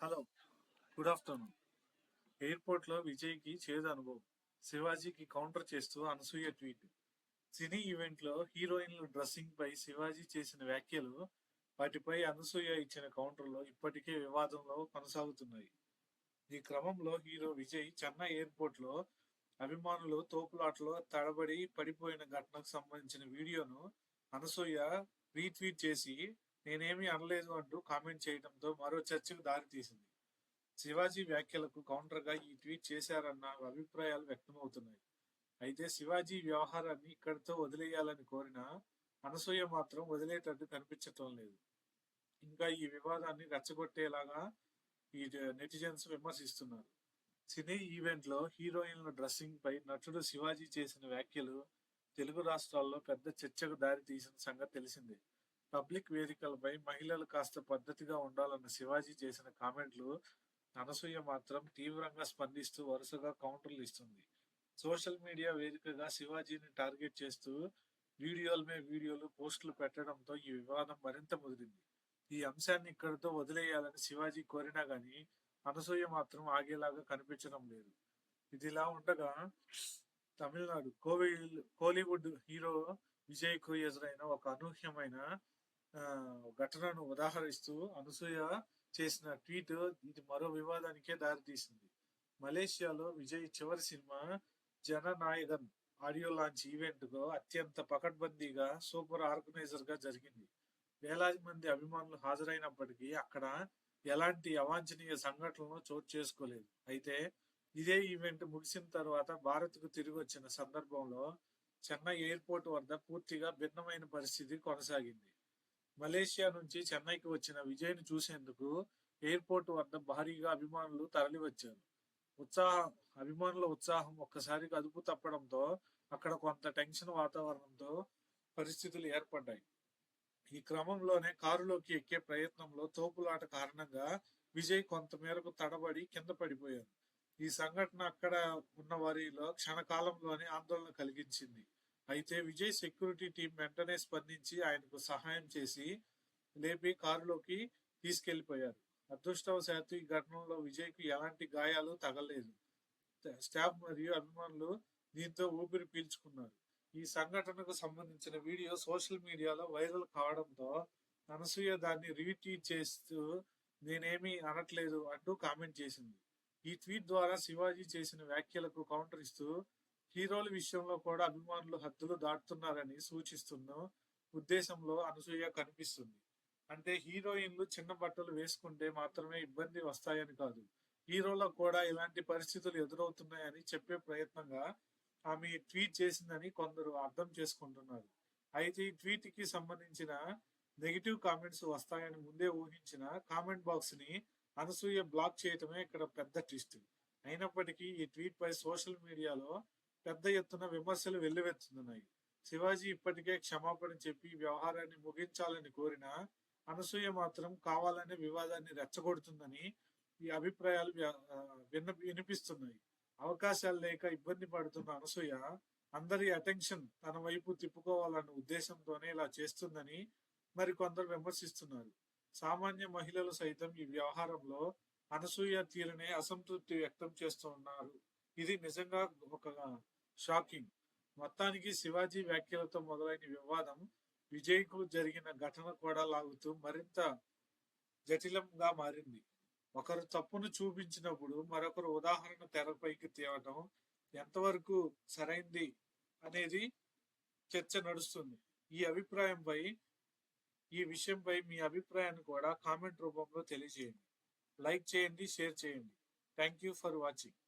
Hello good afternoon. ఎయిర్పోర్ట్లో చేదు అనుభవం. శివాజీకి కౌంటర్ చేస్తూ అనసూయ ట్వీట్. సినీ ఈవెంట్లో హీరోయిన్ల డ్రెస్సింగ్ పై శివాజీ చేసిన వ్యాఖ్యలు వాటిపై అనసూయ ఇచ్చిన కౌంటర్లో ఇప్పటికే వివాదంలో కొనసాగుతున్నాయి. ఈ క్రమంలో హీరో విజయ్ చెన్నై ఎయిర్పోర్ట్లో అభిమానులు తోపులాటలో తడబడి పడిపోయిన ఘటనకు సంబంధించిన వీడియోను అనసూయ రీట్వీట్ చేసి నేనేమీ అనలేదు అంటూ కామెంట్ చేయడంతో మరో చర్చకు దారితీసింది. శివాజీ వ్యాఖ్యలకు కౌంటర్గా ఈ ట్వీట్ చేశారన్న అభిప్రాయాలు వ్యక్తమవుతున్నాయి. అయితే శివాజీ వ్యవహారాన్ని ఇక్కడితో వదిలేయాలని కోరిన అనసూయ మాత్రం వదిలేటట్టు కనిపించటం లేదు. ఇంకా ఈ వివాదాన్ని రెచ్చగొట్టేలాగా ఈ నెటిజన్స్ విమర్శిస్తున్నారు. సినీ ఈవెంట్లో హీరోయిన్ల డ్రెస్సింగ్ పై నటుడు శివాజీ చేసిన వ్యాఖ్యలు తెలుగు రాష్ట్రాల్లో పెద్ద చర్చకు దారి తీసిన సంగతి తెలిసిందే. పబ్లిక్ వేదికలపై మహిళలు కాస్త పద్ధతిగా ఉండాలన్న శివాజీ చేసిన కామెంట్లు అనసూయ మాత్రం తీవ్రంగా స్పందిస్తూ వరుసగా కౌంటర్లు ఇస్తుంది. సోషల్ మీడియా వేదికగా శివాజీని టార్గెట్ చేస్తూ వీడియోల మీద వీడియోలు పోస్టులు పెట్టడంతో ఈ వివాదం మరింత ముదిరింది. ఈ అంశాన్ని ఇక్కడితో వదిలేయాలని శివాజీ కోరినా గాని అనసూయ మాత్రం ఆగేలాగా కనిపించడం లేదు. ఇదిలా ఉండగా తమిళనాడు కోవిల్ కోలీవుడ్ హీరో విజయ్కు ఎదురైన ఒక అనూహ్యమైన ఘటనను ఉదాహరిస్తూ అనసూయ చేసిన ట్వీట్ ఇది మరో వివాదానికే దారితీసింది. మలేషియాలో విజయ్ చివరి సినిమా జననాయకన్ ఆడియో లాంచ్ ఈవెంట్కు అత్యంత పకడ్బందీగా సూపర్ ఆర్గనైజర్గా జరిగింది. వేలాది మంది అభిమానులు హాజరైనప్పటికీ అక్కడ ఎలాంటి అవాంఛనీయ సంఘటనలు చోటు చేసుకోలేదు. అయితే ఇదే ఈవెంట్ ముగిసిన తర్వాత భారత్కు తిరిగి వచ్చిన సందర్భంలో చెన్నై ఎయిర్పోర్ట్ వద్ద పూర్తిగా భిన్నమైన పరిస్థితి కొనసాగింది. మలేషియా నుంచి చెన్నైకి వచ్చిన విజయ్ను చూసేందుకు ఎయిర్పోర్ట్ వద్ద భారీగా అభిమానులు తరలివచ్చారు. ఉత్సాహం అభిమానుల ఉత్సాహం ఒక్కసారిగా అదుపు తప్పడంతో అక్కడ కొంత టెన్షన్ వాతావరణంతో పరిస్థితులు ఏర్పడ్డాయి. ఈ క్రమంలోనే కారులోకి ఎక్కే ప్రయత్నంలో తోపులాట కారణంగా విజయ్ కొంత మేరకు తడబడి కింద పడిపోయారు. ఈ సంఘటన అక్కడ ఉన్న వారిలో క్షణకాలంలోనే ఆందోళన కలిగించింది. అయితే విజయ్ సెక్యూరిటీ టీం వెంటనే స్పందించి ఆయనకు సహాయం చేసి లేపి కారులోకి తీసుకెళ్ళిపోయారు. అదృష్టవశాత్తు ఈ ఘటనలో విజయ్కు ఎలాంటి గాయాలు తగలేదు. స్టాఫ్ మరియు అభిమానులు దీంతో ఊపిరి పీల్చుకున్నారు. ఈ సంఘటనకు సంబంధించిన వీడియో సోషల్ మీడియాలో వైరల్ కావడంతో అనసూయ దాన్ని రీట్వీట్ చేస్తూ నేనేమీ అనట్లేదు అంటూ కామెంట్ చేసింది. ఈ ట్వీట్ ద్వారా శివాజీ చేసిన వ్యాఖ్యలకు కౌంటర్ ఇస్తూ హీరోల విషయంలో కూడా అభిమానులు హద్దులు దాటుతున్నారని సూచిస్తున్న ఉద్దేశంలో అనసూయ కనిపిస్తుంది. అంటే హీరోయిన్లు చిన్న బట్టలు వేసుకుంటే మాత్రమే ఇబ్బంది వస్తాయని కాదు. హీరోలకు కూడా ఇలాంటి పరిస్థితులు ఎదురవుతున్నాయని చెప్పే ప్రయత్నంగా ఆమె ట్వీట్ చేసిందని కొందరు అర్థం చేసుకుంటున్నారు. అయితే ఈ ట్వీట్కి సంబంధించిన నెగిటివ్ కామెంట్స్ వస్తాయని ముందే ఊహించిన కామెంట్ బాక్స్ని అనసూయ బ్లాక్ చేయటమే ఇక్కడ పెద్ద ట్విస్ట్. అయినప్పటికీ ఈ ట్వీట్ పై సోషల్ మీడియాలో పెద్ద ఎత్తున విమర్శలు వెల్లువెత్తుతున్నాయి. శివాజీ ఇప్పటికే క్షమాపణ చెప్పి వ్యవహారాన్ని ముగించాలని కోరిన అనసూయ మాత్రం కావాలనే వివాదాన్ని రెచ్చగొడుతుందని ఈ అభిప్రాయాలు విన్న వినిపిస్తున్నాయి. అవకాశాలు లేక ఇబ్బంది పడుతున్న అనసూయ అందరి అటెన్షన్ తన వైపు తిప్పుకోవాలన్న ఉద్దేశంతోనే ఇలా చేస్తుందని మరి కొందరు విమర్శిస్తున్నారు. సామాన్య మహిళలు సైతం ఈ వ్యవహారంలో అనసూయ తీరునే అసంతృప్తి వ్యక్తం చేస్తున్నారు ఇది నిజంగా ఒక షాకింగ్. మొత్తానికి శివాజీ వ్యాఖ్యలతో మొదలైన వివాదం విజయ్కు జరిగిన ఘటన కూడా లాగుతూ మరింత జటిలంగా మారింది. ఒకరు తప్పును చూపించినప్పుడు మరొకరు ఉదాహరణ తెరపైకి తేవటం ఎంతవరకు సరైంది అనేది చర్చ నడుస్తుంది. ఈ అభిప్రాయంపై ఈ విషయంపై మీ అభిప్రాయాన్ని కూడా కామెంట్ రూపంలో తెలియజేయండి. లైక్ చేయండి షేర్ చేయండి. Thank you for watching.